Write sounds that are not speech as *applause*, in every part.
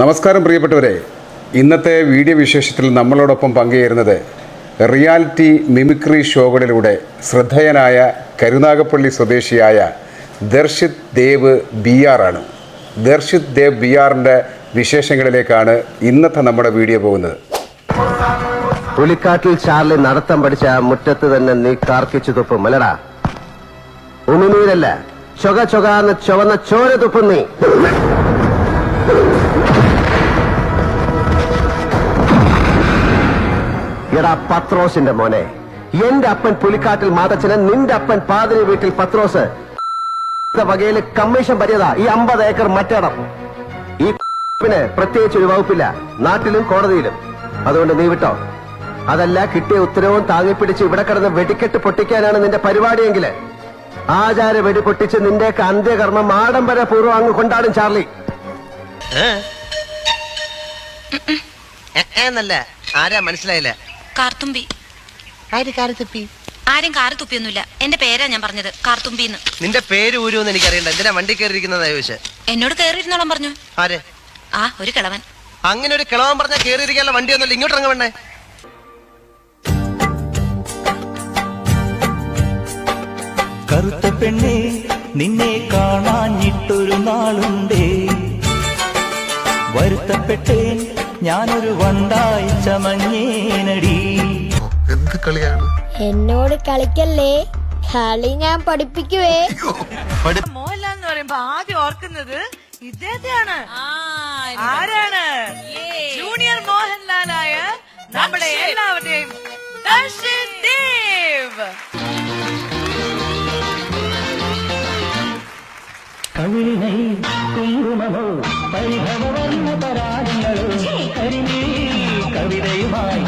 നമസ്കാരം പ്രിയപ്പെട്ടവരെ. ഇന്നത്തെ വീഡിയോ വിശേഷത്തിൽ നമ്മളോടൊപ്പം പങ്കുചേരുന്നത് റിയാലിറ്റി മിമിക്രി ഷോകളിലൂടെ ശ്രദ്ധേയനായ കരുനാഗപ്പള്ളി സ്വദേശിയായ ദർശിത് ദേവ് ബി ആണ്. ദർശിത് ദേവ് ബി ആറിന്റെ വിശേഷങ്ങളിലേക്കാണ് ഇന്നത്തെ നമ്മുടെ വീഡിയോ പോകുന്നത്. പുലിക്കാട്ടിൽ ചാർലി നടത്തം പഠിച്ച മുറ്റത്ത് തന്നെ നീ കാർക്കിച്ചു തുപ്പും അല്ലടാ? ഉമിനീരല്ല ചൊക ചൊകാന്ന് ചുവന്ന ചോര തുപ്പും നീ. എടാ പത്രോസിന്റെ മോനെ എന്റെ അപ്പൻ പുലിക്കാട്ടിൽ മാതച്ചന് നിന്റെ അപ്പൻ പാതിരി വീട്ടിൽ പത്രോസ്. വകയിൽ കമ്മീഷൻ പറ്റിയതാ ഈ അമ്പത് ഏക്കർ മറ്റേടം. ഈ പിന്നെ പ്രത്യേകിച്ച് ഒരു വകുപ്പില്ല നാട്ടിലും കോടതിയിലും. അതുകൊണ്ട് നീ വിട്ടോ. അതല്ല കിട്ടിയ ഉത്തരവും താങ്ങിപ്പിടിച്ച് ഇവിടെ കിടന്ന് വെടിക്കെട്ട് പൊട്ടിക്കാനാണ് നിന്റെ പരിപാടിയെങ്കിൽ. ആചാര വെടി പൊട്ടിച്ച് നിന്റെയൊക്കെ അന്ത്യകർമ്മം ആഡംബര പൂർവം അങ്ങ് കൊണ്ടാടും ചാർലി. ആരാ മനസ്സിലായില്ല? കാർത്തുമ്പി. ആര് കാറി തപ്പി ആരും കാറ് തുപ്പിയൊന്നുമില്ല എന്റെ പേരാ ഞാൻ പറഞ്ഞത് കാർത്തുമ്പിന്ന്. നിന്റെ പേര് ഊരുമെന്ന് എനിക്കറിയണ്ട. എന്തിനാ വണ്ടി കയറിയിരിക്കുന്നതാ ചോദിച്ചെ എന്നോട് കയറിയിരുന്നോളം പറഞ്ഞു. ആര്? ആ ഒരു കിളവൻ. അങ്ങനെ ഒരു കിളവൻ പറഞ്ഞാൽ കയറിയിരിക്കാനുള്ള വണ്ടിയൊന്നുമില്ല. ഇങ്ങോട്ട് ഇറങ്ങ വേണ്ടേ കറുത്ത പെണ്ണെ നിന്നെ കാണാഞ്ഞിട്ടൊരു നാളുണ്ടേ. വരുത്തപ്പെട്ടേൻ ഞാനൊരു വണ്ടായി ചമഞ്ഞേനടി. എന്ത് കളിയാണ്? എന്നോട് കളിക്കല്ലേ? കളി ഞാൻ പഠിപ്പിക്കുവേ. മോഹൻലാൽ എന്ന് പറയുമ്പോ ആദ്യം ഓർക്കുന്നത് ഇദ്ദേഹത്തെയാണ്. ആരാണ്? ജൂനിയർ മോഹൻലാലായ നമ്മുടെ എല്ലാവരുടെയും ദർശൻ ദേവ്. കവിളിനൈ കുങ്കുമമോ പരിഭവവർണ പരാഗങ്ങളോ കരിമീ കവിതയുമായി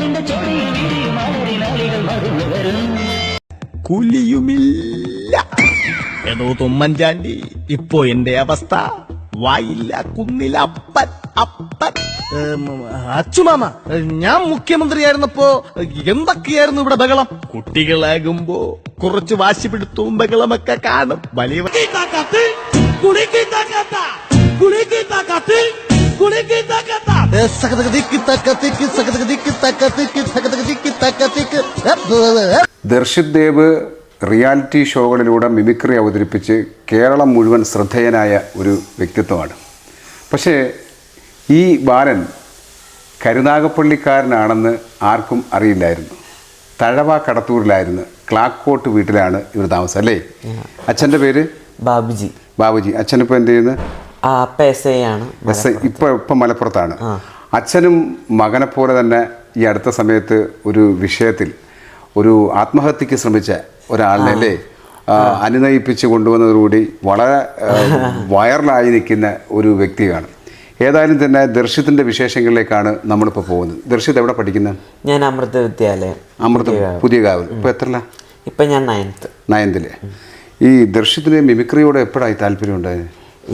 നിന്റെ ചൊടിയിൽ മലരിനാളികൾ മറന്നു വരും. കൂലിയുമില്ല. ഏതോ തുമ്മൻചാണ്ടി ഇപ്പോ എന്റെ അവസ്ഥ? വായില്ല കുന്നിലപ്പൻ അപ്പൻ അപ്പൻ. അച്ചുമാമ ഞാൻ മുഖ്യമന്ത്രിയായിരുന്നപ്പോ എന്തൊക്കെയായിരുന്നു ഇവിടെ ബഹളം? കുട്ടികളാകുമ്പോ കുറച്ച് വാശി പിടുത്തവും ബഹളമൊക്കെ കാണും. വലിയ ദർശിത് ദേവ് റിയാലിറ്റി ഷോകളിലൂടെ മിമിക്രി അവതരിപ്പിച്ച് കേരളം മുഴുവൻ ശ്രദ്ധേയനായ ഒരു വ്യക്തിത്വമാണ്. പക്ഷേ ഈ ബാലൻ കരുനാഗപ്പള്ളിക്കാരനാണെന്ന് ആർക്കും അറിയില്ലായിരുന്നു. തഴവ കടത്തൂരിലായിരുന്നു. ക്ലാക്കോട്ട് വീട്ടിലാണ് ഇവർ താമസം അല്ലേ? അച്ഛന്റെ പേര്? ബാബുജി. ബാബുജി. അച്ഛനിപ്പോൾ എന്ത് ചെയ്യുന്നു? ആ അപ്പ എസ് ഐ ഇപ്പം ഇപ്പോൾ ഇപ്പം മലപ്പുറത്താണ്. അച്ഛനും മകനെ പോലെ തന്നെ ഈ അടുത്ത സമയത്ത് ഒരു വിഷയത്തിൽ ഒരു ആത്മഹത്യക്ക് ശ്രമിച്ച ഒരാളിനെ അല്ലേ? അനുനയിപ്പിച്ച് കൊണ്ടുവന്നതോടുകൂടി വളരെ *laughs* വൈറലായി നിൽക്കുന്ന ഒരു വ്യക്തിയാണ്. ഏതായാലും തന്നെ ദർശ്യത്തിന്റെ വിശേഷങ്ങളിലേക്കാണ് നമ്മളിപ്പോൾ പോകുന്നത്. ദർശ്യത്ത് എവിടെ പഠിക്കുന്നത് ഞാൻ അമൃത വിദ്യാലയം അമൃത പുതിയ കാവൽ ഇപ്പോൾ എത്രല്ല ഇപ്പൊ ഞാൻ നയൻത്ത് നയൻത്തിലെ. ഈ ദർശ്യത്തിന്റെ മിമിക്രിയോട് എപ്പോഴായി താല്പര്യം ഉണ്ടായത്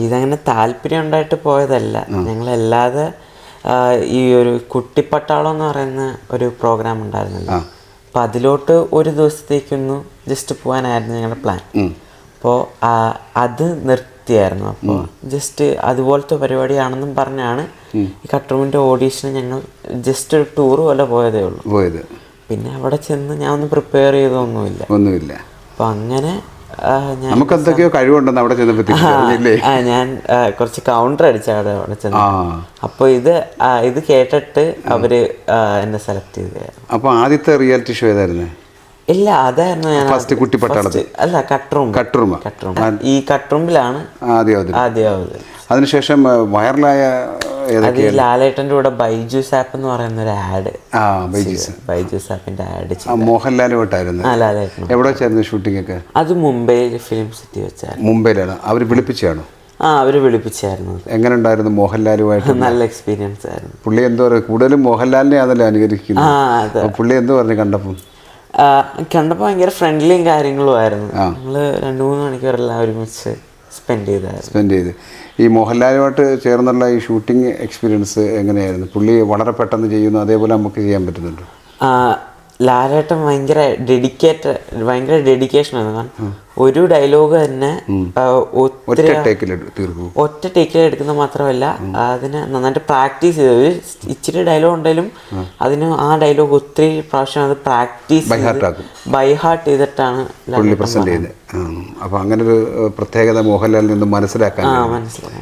ഇതങ്ങനെ താല്പര്യം ഉണ്ടായിട്ട് പോയതല്ല. ഞങ്ങളല്ലാതെ അല്ലാതെ ഈ ഒരു കുട്ടിപ്പട്ടാളം എന്ന് പറയുന്ന ഒരു പ്രോഗ്രാം ഉണ്ടായിരുന്നല്ലോ. അപ്പൊ അതിലോട്ട് ഒരു ദിവസത്തേക്കൊന്ന് ജസ്റ്റ് പോകാനായിരുന്നു ഞങ്ങളുടെ പ്ലാൻ അപ്പോൾ അത് നിർത്തിയായിരുന്നു അപ്പോൾ ജസ്റ്റ് അതുപോലത്തെ പരിപാടിയാണെന്നും പറഞ്ഞാണ് ഈ കട്ടറൂമിന്റെ ഓഡീഷന് ഞങ്ങൾ ജസ്റ്റ് ഒരു ടൂർ പോലെ പോയതേ ഉള്ളൂ. പോയത്. പിന്നെ അവിടെ ചെന്ന് ഞാൻ ഒന്നും പ്രിപ്പയർ ചെയ്തൊന്നുമില്ല. ഒന്നുമില്ല. അപ്പം അങ്ങനെ ഞാൻ നമുക്ക് എന്തൊക്കെയോ കഴിവുണ്ടെന്ന് അവിടെ ചെന്നപ്പോഴത്തേക്ക് ഞാൻ കുറച്ച് കൗണ്ടർ അടിച്ച അവിടെ അവിടെ ചെന്ന് ആ. അപ്പൊ ഇത് ഇത് കേട്ടിട്ട് അവർ എന്നെ സെലക്ട് ചെയ്തായിരുന്നു അപ്പോൾ ആദ്യത്തെ റിയാലിറ്റി ഷോ ഏതായിരുന്നു? ഇല്ല അതായിരുന്നു ഞാൻ ഫസ്റ്റ് കുട്ടി പട്ടാളത്തിൽ അല്ല കട്ട്റൂം കട്ട്റൂം. കട്ട്റൂം ഈ കട്ട്റൂമിലാണ് ആദ്യം ആദ്യം അതിനുശേഷം വൈറലായ അത് കൂടെ ബൈജൂസ് ആപ്പ് എന്ന് പറയുന്ന ഒരു ആഡ് ബൈജീസ് ബൈജൂസ് ആപ്പിന്റെ ആഡ് മോഹൻലാലുമായിട്ടായിരുന്നു. എവിടെ വെച്ചായിരുന്നു ഷൂട്ടിംഗ് ഒക്കെ അത് മുംബൈ ഫിലിം സിറ്റി വെച്ചായിരുന്നു. മുംബൈയിലാണ്. അവർ വിളിപ്പിച്ചാണോ ആ അവർ വിളിപ്പിച്ചായിരുന്നു. എങ്ങനെ ഉണ്ടായിരുന്നു മോഹൻലാലുമായിട്ട്? നല്ല എക്സ്പീരിയൻസ് ആയിരുന്നു. പുള്ളി എന്തോ പറയുക കൂടുതലും മോഹൻലാലിനെ ആണല്ലോ അനുകരിക്കുന്നത് പുള്ളി എന്തോ പറഞ്ഞു കണ്ടപ്പം? കണ്ടപ്പോൾ ഭയങ്കര ഫ്രണ്ട്ലിയും കാര്യങ്ങളും ആയിരുന്നു. നമ്മൾ രണ്ടു മൂന്ന് മണിക്കൂറെല്ലാം ഒരുമിച്ച് സ്പെൻഡ് ചെയ്തായിരുന്നു. സ്പെൻഡ് ചെയ്ത്. ഈ മോഹൻലാലുമായിട്ട് ചേർന്നുള്ള ഈ ഷൂട്ടിംഗ് എക്സ്പീരിയൻസ് എങ്ങനെയായിരുന്നു? പുള്ളി വളരെ പെട്ടെന്ന് ചെയ്യുന്നു അതേപോലെ നമുക്ക് ചെയ്യാൻ പറ്റുന്നുണ്ട്? ലാലേട്ടൻ ഭയങ്കര ഡെഡിക്കേറ്റ് ഭയങ്കര ഡെഡിക്കേഷൻ ആണ്. കാരണം ഒരു ഡയലോഗ് തന്നെ ഒറ്റ ഒത്തിരി ടേക്കിൽ തീർക്കൂ. ഒറ്റ ടേക്കിൽ എടുക്കുന്നത് മാത്രമല്ല അതിന് നന്നായിട്ട് പ്രാക്ടീസ് ചെയ്ത് ഒരു ഇച്ചിരി ഡയലോഗ് ഉണ്ടെങ്കിലും അതിന് ആ ഡയലോഗ് ഒത്തിരി പ്രാവശ്യം അത് പ്രാക്ടീസ്. ബൈ ഹാർട്ട് ചെയ്തിട്ടാണ് അപ്പോൾ അങ്ങനെ ഒരു പ്രത്യേകത മോഹൻലാലിൽ നിന്ന് മനസ്സിലാക്കാൻ.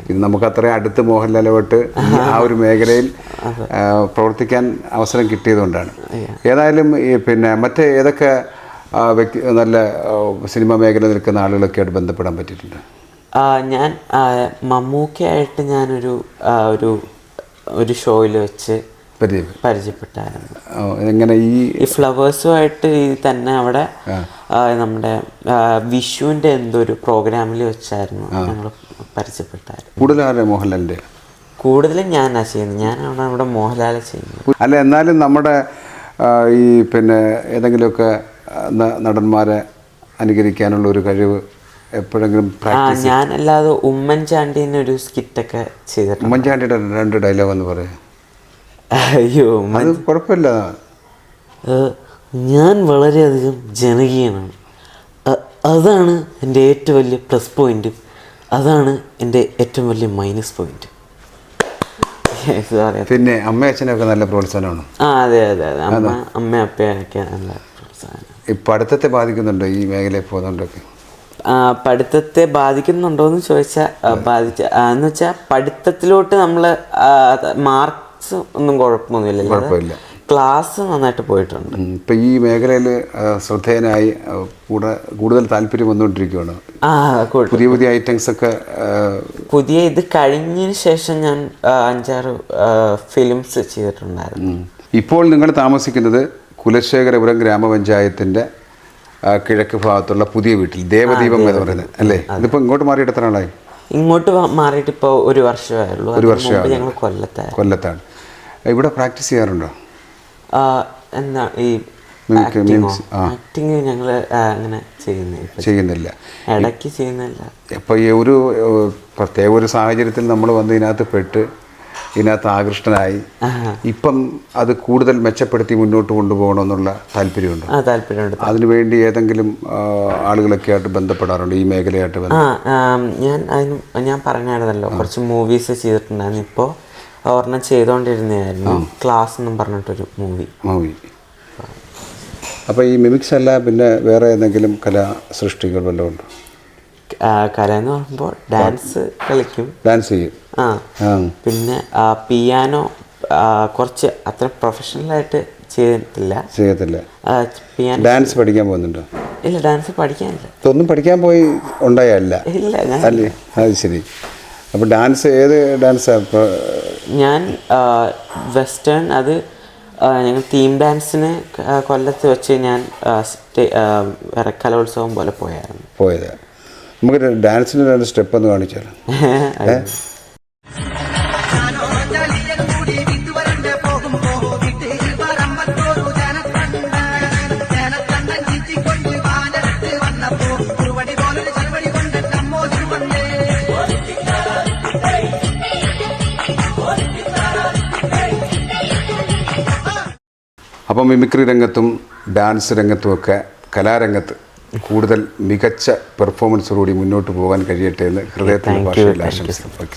ഇത് നമുക്ക് അത്രയും അടുത്ത് മോഹൻലാലുമായിട്ട് ഈ ആ ഒരു മേഖലയിൽ പ്രവർത്തിക്കാൻ അവസരം കിട്ടിയതുകൊണ്ടാണ്. ഏതായാലും ഈ പിന്നെ മറ്റേ ഏതൊക്കെ വ്യക്തി നല്ല സിനിമാ മേഖല നിൽക്കുന്ന ആളുകളൊക്കെ ആയിട്ട് ബന്ധപ്പെടാൻ പറ്റിയിട്ടുണ്ട്? ഞാൻ മമ്മൂക്കയായിട്ട് ഞാനൊരു ഒരു ഒരു ഷോയിൽ വെച്ച് പരിചയം. പരിചയപ്പെട്ടായിരുന്നു. എങ്ങനെ ഈ ഫ്ലവേഴ്സുമായിട്ട് തന്നെ അവിടെ നമ്മുടെ വിഷുവിന്റെ എന്തോ ഒരു പ്രോഗ്രാമിൽ വെച്ചായിരുന്നു ഞങ്ങൾ പരിചയപ്പെട്ടായിരുന്നു. കൂടുതൽ മോഹൻലാലിന്റെ? കൂടുതലും ഞാനാ ചെയ്യുന്നത്. ഞാനാണ് നമ്മുടെ മോഹൻലാലെ ചെയ്യുന്നത്. അല്ല എന്നാലും നമ്മുടെ ഈ പിന്നെ ഏതെങ്കിലുമൊക്കെ നടന്മാരെ അനുകരിക്കാനുള്ള ഒരു കഴിവ് എപ്പോഴെങ്കിലും പ്രാക്ടീസ് ഞാനല്ലാതെ ഉമ്മൻചാണ്ടീനെ ഒരു സ്കിറ്റൊക്കെ ചെയ്തിട്ടുണ്ട്. ഉമ്മൻചാണ്ടിയുടെ രണ്ട് ഡയലോഗ് എന്ന് പറയാം. അയ്യോ അത് കുഴപ്പമില്ല. ഞാൻ വളരെയധികം ജനകീയനാണ്. അതാണ് എന്റെ ഏറ്റവും വലിയ പ്ലസ് പോയിന്റും അതാണ് എന്റെ ഏറ്റവും വലിയ മൈനസ് പോയിന്റ്. സോറി പിന്നെ അമ്മ അച്ഛനൊക്കെ നല്ല പ്രോത്സാഹനമാണ്. ആ അതെ അതെ അതെ. അമ്മ അമ്മ അപ്പയൊക്കെ നല്ല പ്രോത്സാഹനം. ഈ പഠിത്തത്തെ ബാധിക്കുന്നുണ്ടോ ഈ മേഖലയിൽ പോകുന്നുണ്ടൊക്കെ പഠിത്തത്തെ ബാധിക്കുന്നുണ്ടോ എന്ന് ചോദിച്ചാൽ ബാധിച്ച എന്ന് വെച്ചാൽ പഠിത്തത്തിലോട്ട് നമ്മൾ മാർക്സ് ഒന്നും കുഴപ്പമൊന്നുമില്ല കുഴപ്പമില്ല. ക്ലാസ് നന്നായിട്ട് പോയിട്ടുണ്ട്. ഇപ്പം ഈ മേഖലയിൽ ശ്രദ്ധേയനായി കൂടെ കൂടുതൽ താല്പര്യം വന്നുകൊണ്ടിരിക്കുകയാണ് പുതിയ പുതിയ ഐറ്റംസ് ഒക്കെ പുതിയ ഇത് കഴിഞ്ഞതിന് ശേഷം ഞാൻ അഞ്ചാറ് ഫിലിംസ് ചെയ്തിട്ടുണ്ടായിരുന്നു. ഇപ്പോൾ നിങ്ങൾ താമസിക്കുന്നത് കുലശേഖരപുരം ഗ്രാമപഞ്ചായത്തിന്റെ കിഴക്ക് ഭാഗത്തുള്ള പുതിയ വീട്ടിൽ ദേവദീപം എന്ന് പറയുന്നത് അല്ലേ? ഇതിപ്പോൾ ഇങ്ങോട്ട് മാറിയിട്ട് എത്ര നാളായി? ഇങ്ങോട്ട് മാറിയിട്ട് ഇപ്പോൾ ഒരു വർഷമായുള്ളൂ. ഒരു വർഷം ഞങ്ങൾ കൊല്ലത്താണ് കൊല്ലത്താണ്. ഇവിടെ പ്രാക്ടീസ് ചെയ്യാറുണ്ടോ? എന്താ ഈ ആക്ടിങ് ഞങ്ങൾ അങ്ങനെ ചെയ്യുന്നില്ല. ഇടയ്ക്ക് ചെയ്യുന്നില്ല. അപ്പോൾ ഈ ഒരു പ്രത്യേക ഒരു സാഹചര്യത്തിൽ നമ്മൾ വന്ന് ഇതിനകത്ത് പെട്ട് ഇതിനകത്ത് ആകൃഷ്ടനായി. ഇപ്പം അത് കൂടുതൽ മെച്ചപ്പെടുത്തി മുന്നോട്ട് കൊണ്ടുപോകണമെന്നുള്ള താല്പര്യമുണ്ട്? താല്പര്യമുണ്ട്. അതിനുവേണ്ടി ഏതെങ്കിലും ആളുകളൊക്കെ ആയിട്ട് ബന്ധപ്പെടാറുണ്ട്? ഈ മേഖലയായിട്ട് ഞാൻ ഞാൻ പറഞ്ഞായിരുന്നല്ലോ കുറച്ച് മൂവീസ് ചെയ്തിട്ടുണ്ടായിരുന്നു. ഇപ്പോൾ ഒരെണ്ണം ചെയ്തുകൊണ്ടിരുന്നതായിരുന്നു ക്ലാസ് എന്നും പറഞ്ഞിട്ടൊരു മൂവി. മൂവി. അപ്പോൾ ഈ മിമിക്സ് അല്ല പിന്നെ വേറെ ഏതെങ്കിലും കലാ സൃഷ്ടികൾ വല്ലതും ഉണ്ടോ? കല എന്ന് പറയുമ്പോൾ ഡാൻസ് കളിക്കും. ഡാൻസ് ചെയ്യും. ആ. പിന്നെ പിയാനോ കുറച്ച് അത്ര പ്രൊഫഷണലായിട്ട് ചെയ്തിട്ടില്ല. ചെയ്യത്തില്ല. പിയാനോ ഡാൻസ് പഠിക്കാൻ പോകുന്നുണ്ടോ? ഇല്ല ഡാൻസ് പഠിക്കാനില്ല. ഇതൊന്നും പഠിക്കാൻ പോയി ഉണ്ടായല്ല. ഇല്ല അല്ലേ? അത് ശരി. അപ്പോൾ ഡാൻസ് ഏത് ഡാൻസാണ് ഇപ്പോൾ ഞാൻ വെസ്റ്റേൺ അത് ഞങ്ങൾ തീം ഡാൻസിന് കൊല്ലത്ത് വെച്ച് ഞാൻ കലോത്സവം പോലെ പോയായിരുന്നു. പോയത്. നമുക്ക് ഡാൻസിന് രണ്ട് സ്റ്റെപ്പ് ഒന്ന് കാണിച്ചാലോ? *laughs* ഏ? അപ്പം മിമിക്രി രംഗത്തും ഡാൻസ് രംഗത്തുമൊക്കെ കലാരംഗത്ത് കൂടുതൽ മികച്ച പെർഫോമൻസോടുകൂടി മുന്നോട്ട് പോകാൻ കഴിയട്ടെ എന്ന് ഹൃദയത്തിന്റെ ഭാഷയിൽ ആശംസിക്കുന്നു